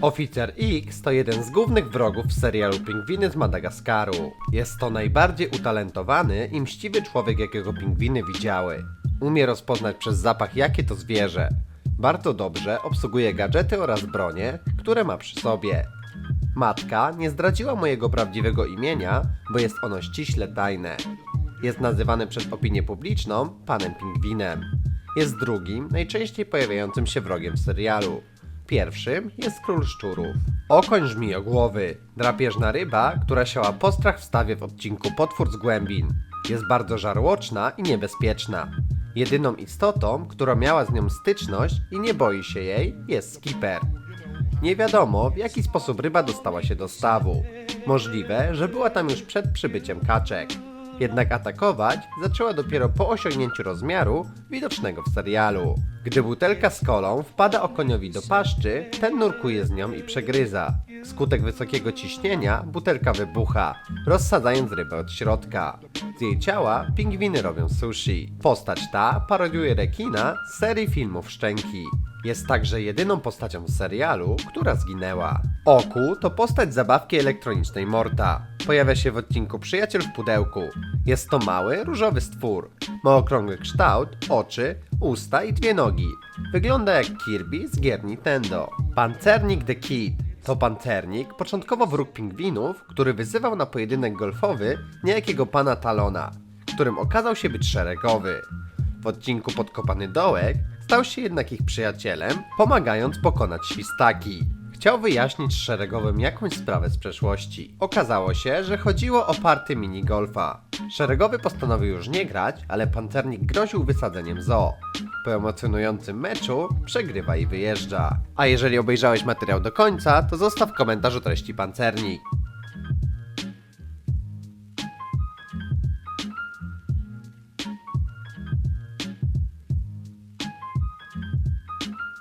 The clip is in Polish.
Oficer X to jeden z głównych wrogów w serialu Pingwiny z Madagaskaru. Jest to najbardziej utalentowany i mściwy człowiek, jakiego pingwiny widziały. Umie rozpoznać przez zapach, jakie to zwierzę. Bardzo dobrze obsługuje gadżety oraz bronie, które ma przy sobie. Matka nie zdradziła mojego prawdziwego imienia, bo jest ono ściśle tajne. Jest nazywany przez opinię publiczną panem pingwinem. Jest drugim, najczęściej pojawiającym się wrogiem w serialu. Pierwszym jest król szczurów. Okoń żmijogłowy, drapieżna ryba, która siała postrach w stawie w odcinku Potwór z głębin. Jest bardzo żarłoczna i niebezpieczna. Jedyną istotą, która miała z nią styczność i nie boi się jej, jest skipper. Nie wiadomo, w jaki sposób ryba dostała się do stawu. Możliwe, że była tam już przed przybyciem kaczek. Jednak atakować zaczęła dopiero po osiągnięciu rozmiaru widocznego w serialu. Gdy butelka z kolą wpada okoniowi do paszczy, ten nurkuje z nią i przegryza. Wskutek wysokiego ciśnienia butelka wybucha, rozsadzając rybę od środka. Z jej ciała pingwiny robią sushi. Postać ta parodiuje rekina z serii filmów Szczęki. Jest także jedyną postacią z serialu, która zginęła. Oku to postać zabawki elektronicznej Morta. Pojawia się w odcinku Przyjaciel w pudełku. Jest to mały, różowy stwór. Ma okrągły kształt, oczy, usta i dwie nogi. Wygląda jak Kirby z gier Nintendo. Pancernik The Kid to pancernik, początkowo wróg pingwinów, który wyzywał na pojedynek golfowy niejakiego pana Talona, którym okazał się być szeregowy. W odcinku Podkopany Dołek stał się jednak ich przyjacielem, pomagając pokonać świstaki. Chciał wyjaśnić szeregowym jakąś sprawę z przeszłości. Okazało się, że chodziło o party minigolfa. Szeregowy postanowił już nie grać, ale pancernik groził wysadzeniem zoo. Po emocjonującym meczu przegrywa i wyjeżdża. A jeżeli obejrzałeś materiał do końca, to zostaw komentarz o treści pancernik.